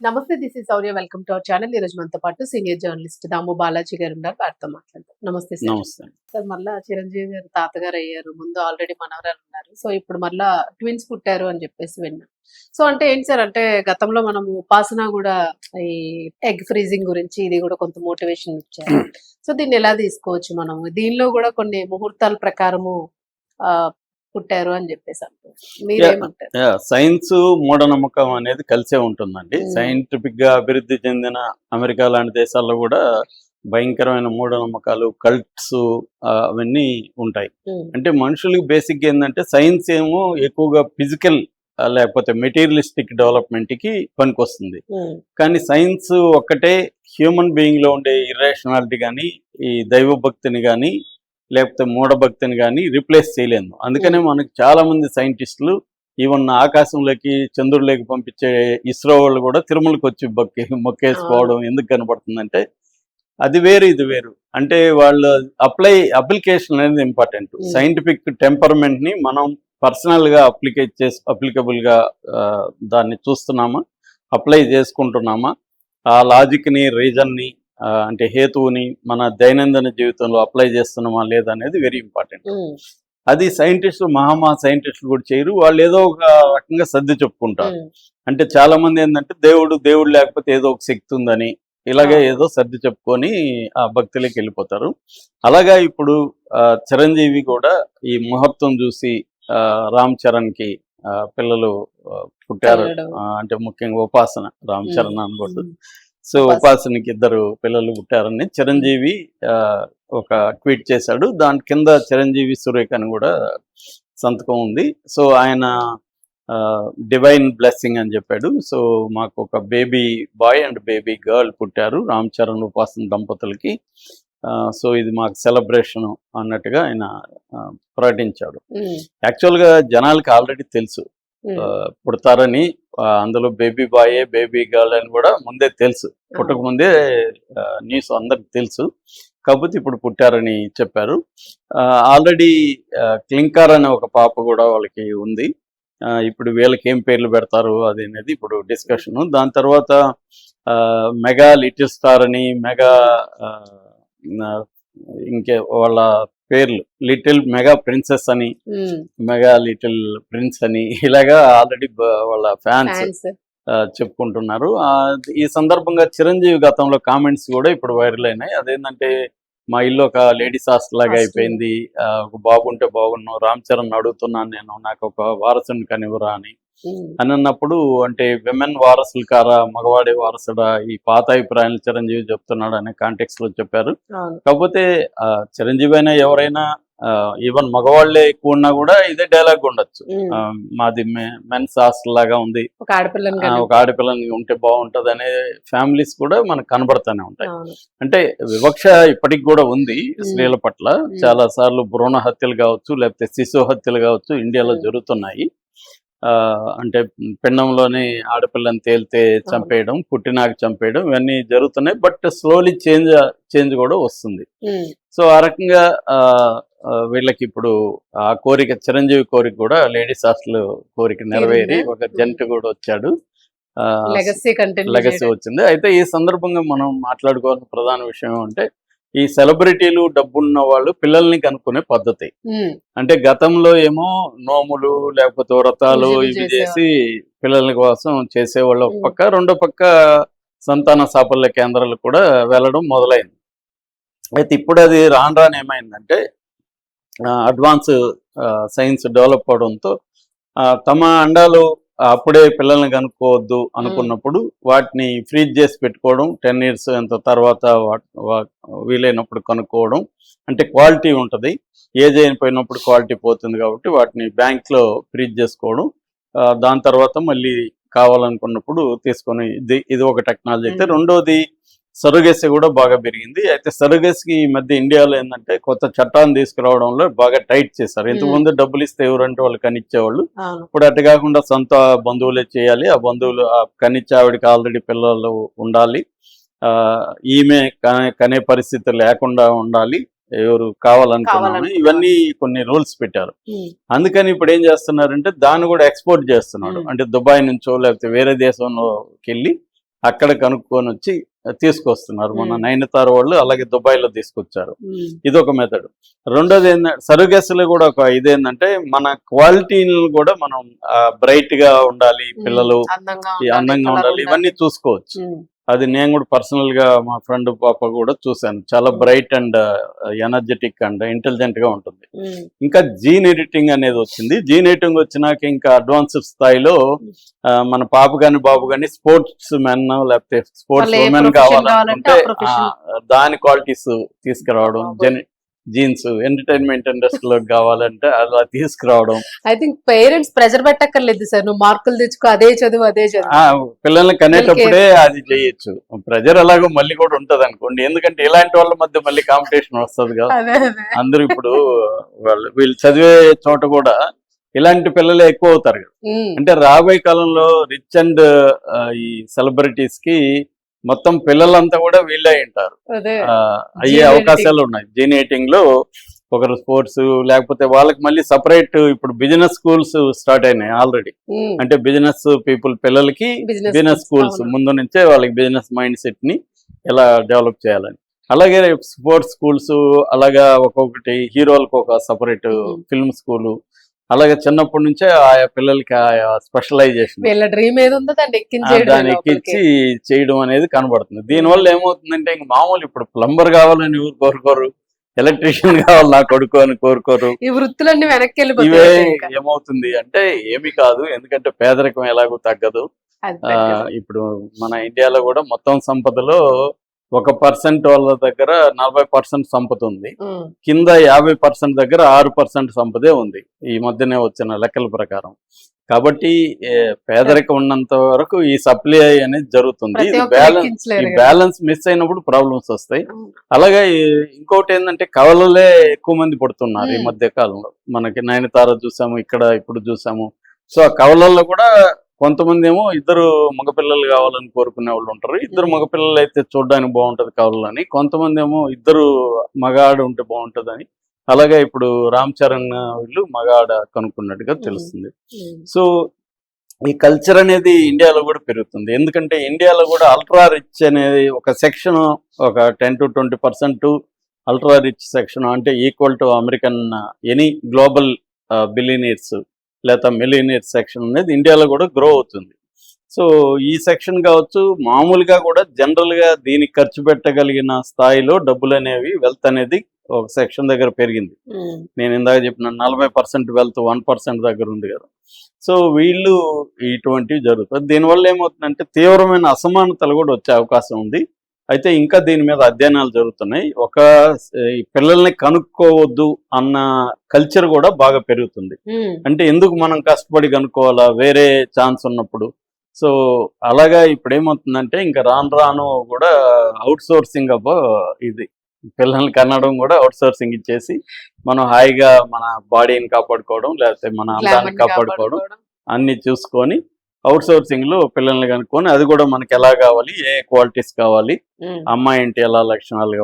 నమస్తే this is Sourya welcome to our channel ఈ రోజు మనతో పాటు సీనియర్ జర్నలిస్ట్ దాము బాలాజీ గారు ఉన్నారు. వారితో మాట్లాడతాం నమస్తే సార్. నమస్తే. సార్ మళ్ళా చిరంజీవి గారు తాతగారు అయ్యారు. ముందు ఆల్రెడీ మనవరాలు ఉన్నారు. సో ఇప్పుడు మళ్ళా ట్విన్స్ పుట్టారు అని చెప్పేసి విన్నాం. సో అంటే ఏంటి సార్? అంటే గతంలో మనం ఉపాసన కూడా ఈ ఎగ్ ఫ్రీజింగ్ గురించి ఇది కూడా కొంత మోటివేషన్ ఇచ్చారు. సో దీన్ని ఎలా తీసుకోవచ్చు మనం దీనిలో కూడా కొన్ని ముహూర్తాల ప్రకారము ఆ, పుట్టారు అని చెప్పేసి అంటారు. మీరేమంటారు? సైన్స్ మూఢనమ్మకం అనేది కలిసే ఉంటుందండి. సైంటిఫిక్గా అభివృద్ధి చెందిన అమెరికా లాంటి దేశాల్లో కూడా భయంకరమైన మూఢనమ్మకాలు కల్ట్స్ అవన్నీ ఉంటాయి. ఉమ్, అంటే మనుషులకి బేసిక్ ఏంటంటే సైన్స్ ఏమో ఎక్కువగా ఫిజికల్ లేకపోతే మెటీరియలిస్టిక్ డెవలప్మెంట్కి పనికొస్తుంది. ఉమ్, కానీ సైన్స్ ఒక్కటే హ్యూమన్ బీయింగ్లో ఉండే ఇర్రేషనాలిటీ కానీ ఈ దైవ భక్తిని కానీ లేకపోతే మూఢభక్తిని కానీ రిప్లేస్ చేయలేదు అందుకనే మనకి చాలా మంది సైంటిస్టులు ఈవెన్ ఆకాశంలోకి చంద్రుడిలోకి పంపించే ఇస్రో వాళ్ళు కూడా తిరుమలకి వచ్చి బొక్కి మొక్కేసుకోవడం ఎందుకు కనబడుతుందంటే అది వేరు ఇది వేరు. అంటే వాళ్ళు అప్లై అప్లికేషన్ అనేది ఇంపార్టెంట్ Hmm. సైంటిఫిక్ టెంపర్మెంట్ని మనం పర్సనల్గా అప్లికేట్ చేసి అప్లికబుల్గా ఆ, దాన్ని చూస్తున్నామా అప్లై చేసుకుంటున్నామా ఆ లాజిక్ని రీజన్ని అంటే హేతువుని మన దైనందిన జీవితంలో అప్లై చేస్తున్నామా లేదా అనేది వెరీ ఇంపార్టెంట్. అది సైంటిస్టులు మహామహా సైంటిస్టులు కూడా చేయరు. వాళ్ళు ఏదో ఒక రకంగా సర్ది చెప్పుకుంటారు. అంటే చాలా మంది ఏంటంటే దేవుడు దేవుడు లేకపోతే ఏదో ఒక శక్తి ఉందని ఇలాగే. ఏదో సర్ది చెప్పుకొని ఆ భక్తులకి వెళ్ళిపోతారు. అలాగా ఇప్పుడు ఆ, చిరంజీవి కూడా ఈ ముహూర్తం చూసి ఆ, రామ్ చరణ్కి పిల్లలు పుట్టారు. అంటే ముఖ్యంగా ఉపాసన రామ్ చరణ్ అనకూడదు ఉమ్, సో ఉపాసన. ఉపాసనకి ఇద్దరు పిల్లలు పుట్టారని చిరంజీవి ఒక ట్వీట్ చేశాడు. దాని కింద చిరంజీవి సురేఖ అని కూడా సంతకం ఉంది. సో ఆయన డివైన్ బ్లెస్సింగ్ అని చెప్పాడు. సో మాకు ఒక baby boy and baby girl పుట్టారు రామ్ చరణ్ ఉపాసన దంపతులకి. సో ఇది మాకు సెలబ్రేషన్ అన్నట్టుగా ఆయన ప్రకటించాడు. యాక్చువల్గా జనాలకి ఆల్రెడీ తెలుసు. పుడతారని అందులో బేబీ బాయే బేబీ గర్ల్ అని కూడా ముందే తెలుసు. పుట్టక ముందే న్యూస్ అందరికి తెలుసు. కాకపోతే ఇప్పుడు పుట్టారని చెప్పారు. ఆల్రెడీ క్లింకార్ అనే ఒక పాప కూడా వాళ్ళకి ఉంది. ఇప్పుడు వీళ్ళకి ఏం పేర్లు పెడతారు అది అనేది ఇప్పుడు డిస్కషన్. దాని తర్వాత మెగా లిటిల్ స్టార్ అని మెగా ఇంకే వాళ్ళ పేర్లు. లిటిల్ మెగా ప్రిన్సెస్ అని మెగా లిటిల్ ప్రిన్స్ అని ఇలాగా ఆల్రెడీ వాళ్ళ ఫ్యాన్స్ చెప్పుకుంటున్నారు. ఈ సందర్భంగా చిరంజీవి గతంలో కామెంట్స్ కూడా ఇప్పుడు వైరల్ అయినాయి. అదేంటంటే మా ఇల్లు ఒక లేడీస్ హాస్టల్ లాగా. అయిపోయింది. ఒక బాబు ఉంటే బాగున్నావు రామ్ చరణ్ అడుగుతున్నాను నేను నాకు ఒక వారసుని కనివరా అని. అని అన్నప్పుడు అంటే విమెన్ వారసులు కారా మగవాడే వారసుడా ఈ పాత అభిప్రాయాలు చిరంజీవి చెప్తున్నాడు అనే కాంటెక్స్లో చెప్పారు. కాకపోతే చిరంజీవి అయినా ఎవరైనా ఈవెన్ మగవాళ్ళే ఎక్కువ ఉన్నా కూడా ఇదే డైలాగ్ ఉండొచ్చు. ఆ, మాది మెన్స్ హాస్టల్ లాగా ఉంది. ఒక ఆడపిల్లని ఉంటే బాగుంటది అనే ఫ్యామిలీస్ కూడా మనకు కనబడుతూనే ఉంటాయి. అంటే వివక్ష ఇప్పటికి కూడా ఉంది స్త్రీల పట్ల. చాలా సార్లు భ్రూణ హత్యలు కావచ్చు లేకపోతే శిశు హత్యలు కావచ్చు ఇండియాలో. జరుగుతున్నాయి. అంటే పిండంలోనే ఆడపిల్లని తేలితే చంపేయడం పుట్టినాక చంపేయడం ఇవన్నీ జరుగుతున్నాయి. బట్ స్లోలీ చేంజ్ చేంజ్ కూడా వస్తుంది. సో ఆ రకంగా వీళ్ళకి ఇప్పుడు ఆ కోరిక చిరంజీవి కోరిక కూడా లేడీస్ హాస్టల్ కోరిక నెరవేరి? ఒక జంట కూడా వచ్చాడు. లెగసీ వచ్చింది. అయితే ఈ సందర్భంగా మనం మాట్లాడుకోవాల్సిన ప్రధాన విషయం అంటే ఈ సెలబ్రిటీలు డబ్బున్న వాళ్ళు పిల్లల్ని కనుక్కునే పద్ధతి అంటే గతంలో ఏమో నోములు లేకపోతే వ్రతాలు ఇవి. చేసి పిల్లల కోసం చేసేవాళ్ళు ఒక. పక్క రెండో పక్క సంతాన సాఫల్య కేంద్రాలు కూడా వెళ్ళడం మొదలైంది అయితే ఇప్పుడు అది రాను రాను ఏమైందంటే అడ్వాన్స్ సైన్స్ డెవలప్ అవడంతో తమ అండాలు అప్పుడే పిల్లల్ని కనుక్కోవద్దు అనుకున్నప్పుడు వాటిని ఫ్రీజ్ చేసి పెట్టుకోవడం టెన్ ఇయర్స్ ఎంత తర్వాత వీలైనప్పుడు కనుక్కోవడం అంటే క్వాలిటీ ఉంటుంది ఏజ్ అయిపోయినప్పుడు క్వాలిటీ పోతుంది కాబట్టి వాటిని బ్యాంక్లో ఫ్రీజ్ చేసుకోవడం దాని తర్వాత మళ్ళీ కావాలనుకున్నప్పుడు తీసుకొని ఇది ఇది ఒక టెక్నాలజీ అయితే. రెండోది సరుగేసి కూడా బాగా పెరిగింది. అయితే సరుగేసికి ఈ మధ్య ఇండియాలో ఏంటంటే కొత్త చట్టాన్ని తీసుకురావడంలో బాగా టైట్ చేశారు. ఇంతకుముందు డబ్బులు ఇస్తే ఎవరంటే వాళ్ళు కనిచ్చేవాళ్ళు. ఇప్పుడు అటు కాకుండా సొంత బంధువులే చేయాలి. ఆ బంధువులు ఆ కనిచ్చే ఆవిడకి ఆల్రెడీ పిల్లలు ఉండాలి. ఆ ఈమె కనే పరిస్థితి లేకుండా ఉండాలి. ఎవరు కావాలనుకున్నాను కావాలనుకున్నా. ఇవన్నీ కొన్ని రూల్స్ పెట్టారు. అందుకని ఇప్పుడు ఏం చేస్తున్నారంటే దాన్ని కూడా ఎక్స్పోర్ట్ చేస్తున్నాడు. అంటే దుబాయ్ నుంచో లేకపోతే వేరే దేశంలోకి వెళ్ళి అక్కడ కనుక్కొని వచ్చి తీసుకొస్తున్నారు. మన. నైనతార వాళ్ళు అలాగే దుబాయ్లో తీసుకొచ్చారు. ఇది ఒక మెథడ్ రెండోది ఏంటంటే సరుగెస్లు కూడా ఒక ఇదేంటంటే మన క్వాలిటీని కూడా మనం బ్రైట్గా ఉండాలి పిల్లలు అందంగా ఉండాలి ఇవన్నీ చూసుకోవచ్చు. అది నేను కూడా పర్సనల్గా మా ఫ్రెండ్ పాప కూడా చూశాను. చాలా బ్రైట్ అండ్ ఎనర్జెటిక్ అండ్ ఇంటెలిజెంట్గా ఉంటుంది. ఇంకా జీన్ ఎడిటింగ్ అనేది వచ్చింది. జీన్ ఎడిటింగ్ వచ్చినాక ఇంకా అడ్వాన్స్ స్థాయిలో మన పాప గాని బాబు గాని స్పోర్ట్స్ మెన్ లేకపోతే స్పోర్ట్స్ ఉమెన్ కావాలంటే దాని క్వాలిటీస్ తీసుకురావడం. జెన్ జీన్స్ ఎంటర్టైన్మెంట్ ఇండస్ట్రీలో కావాలంటే అలా తీసుకురావడం. ఐ థింక్ పేరెంట్స్ ప్రెజర్ పెట్టక్కర్లేదు సార్. నువ్వు మార్కులు తెచ్చుకో అదే చదువు అదే చదువు. పిల్లల్ని కనేటప్పుడే అది చేయొచ్చు. ప్రెజర్ అలాగో మళ్ళీ కూడా ఉంటది అనుకోండి. ఎందుకంటే ఇలాంటి వాళ్ళ మధ్య మళ్ళీ కాంపిటీషన్ వస్తది కదా. అదే అదే. అందరూ ఇప్పుడు వాళ్ళు వీళ్ళు చదివే చోట కూడా ఇలాంటి పిల్లలే ఎక్కువ అవుతారు అంటే రాబోయే కాలంలో రిచ్ అండ్ ఈ సెలబ్రిటీస్కి మొత్తం పిల్లలంతా కూడా వీళ్ళే ఉంటారు. అయ్యే అవకాశాలు ఉన్నాయి. జీనియేటింగ్లో ఒకరు స్పోర్ట్స్ లేకపోతే వాళ్ళకి మళ్ళీ సపరేట్ ఇప్పుడు బిజినెస్ స్కూల్స్ స్టార్ట్ అయినాయి ఆల్రెడీ. ఉమ్, అంటే బిజినెస్ పీపుల్ పిల్లలకి బిజినెస్ స్కూల్స్. ముందు నుంచే వాళ్ళకి బిజినెస్ మైండ్ సెట్ని ఎలా డెవలప్ చేయాలని. అలాగే స్పోర్ట్స్ స్కూల్స్ అలాగా ఒక్కొక్కటి హీరోలకు ఒక సపరేట్ Mhm. ఫిల్మ్ స్కూలు అలాగే చిన్నప్పటి నుంచే ఆయా పిల్లలకి ఆయా స్పెషలైజేషన్ వీళ్ళ డ్రీమ్ ఏది ఉందో దాన్ని ఎక్కించేయడం దాన్ని ఎక్కించి చేయడం అనేది కనబడుతుంది. దీనివల్ల ఏమవుతుందంటే ఇంక మామూలు ఇప్పుడు ప్లంబర్ కావాలని ఎవరు కోరుకోరు? ఎలక్ట్రీషియన్ కావాలి నా కొడుకు అని కోరుకోరు. ఈ వృత్తులన్నీ వెనక్కి ఇవే. ఏమవుతుంది అంటే ఏమి కాదు. ఎందుకంటే పేదరికం ఎలాగో తగ్గదు. ఇప్పుడు మన ఇండియాలో కూడా మొత్తం సంపదలో ఒక పర్సెంట్ వాళ్ళ దగ్గర నలభై పర్సెంట్ సంపద ఉంది కింద యాభై పర్సెంట్ దగ్గర ఆరు పర్సెంట్ సంపదే ఉంది ఈ మధ్యనే వచ్చిన లెక్కల ప్రకారం. కాబట్టి పేదరికం ఉన్నంత వరకు ఈ సప్లై అనేది జరుగుతుంది. బ్యాలెన్స్ ఈ. బ్యాలెన్స్ మిస్ అయినప్పుడు ప్రాబ్లమ్స్ వస్తాయి. అలాగే ఇంకోటి ఏంటంటే కవలలే ఎక్కువ మంది పడుతున్నారు ఈ. మధ్య కాలంలో. మనకి నయనతార చూసాము ఇక్కడ ఇప్పుడు చూసాము. సో ఆ కవలల్లో కూడా కొంతమంది ఏమో ఇద్దరు మగపిల్లలు కావాలని కోరుకునే వాళ్ళు ఉంటారు. ఇద్దరు. మగపిల్లలు అయితే చూడడానికి బాగుంటది కవలని. కొంతమంది ఏమో ఇద్దరు మగాడు ఉంటే బాగుంటదని. అలాగే ఇప్పుడు రామ్ చరణ్ వీళ్ళు మగాడ కనుక్కున్నట్టుగా. తెలుస్తుంది. సో ఈ కల్చర్ అనేది ఇండియాలో కూడా పెరుగుతుంది. ఎందుకంటే ఇండియాలో కూడా అల్ట్రా రిచ్ అనేది ఒక సెక్షన్ ఒక ten to twenty percent ultra rich section అంటే equal to American any global billionaires. లేదా మిలియనీర్స్ సెక్షన్ అనేది ఇండియాలో కూడా గ్రో అవుతుంది. సో ఈ సెక్షన్ కావచ్చు మామూలుగా కూడా జనరల్గా దీనికి ఖర్చు పెట్టగలిగిన స్థాయిలో డబ్బులు అనేవి వెల్త్ అనేది ఒక సెక్షన్ దగ్గర పెరిగింది. నేను ఇందాక చెప్పిన నలభై పర్సెంట్ వెల్త్ వన్ పర్సెంట్ దగ్గర ఉంది కదా. సో వీళ్ళు ఇటువంటివి జరుగుతుంది దీనివల్ల ఏమవుతుందంటే తీవ్రమైన అసమానతలు కూడా వచ్చే అవకాశం ఉంది. అయితే ఇంకా దీని మీద అధ్యయనాలు జరుగుతున్నాయి. ఒక ఈ పిల్లల్ని కనుక్కోవద్దు అన్న కల్చర్ కూడా బాగా పెరుగుతుంది. అంటే ఎందుకు మనం కష్టపడి కనుక్కోవాలా? వేరే ఛాన్స్ ఉన్నప్పుడు. సో అలాగా ఇప్పుడు ఏమవుతుందంటే ఇంకా రాను రాను కూడా అవుట్ సోర్సింగ్ అబ్బో ఇది. పిల్లల్ని కనడం కూడా అవుట్ సోర్సింగ్ ఇచ్చేసి మనం హాయిగా మన బాడీని కాపాడుకోవడం లేకపోతే మన అందాన్ని కాపాడుకోవడం. అన్ని చూసుకొని అవుట్ సోర్సింగ్లో పిల్లల్ని కనుక్కొని అది కూడా మనకి ఎలా కావాలి ఏ క్వాలిటీస్ కావాలి. అమ్మాయి ఏంటి ఎలా లక్షణాలు కావాలి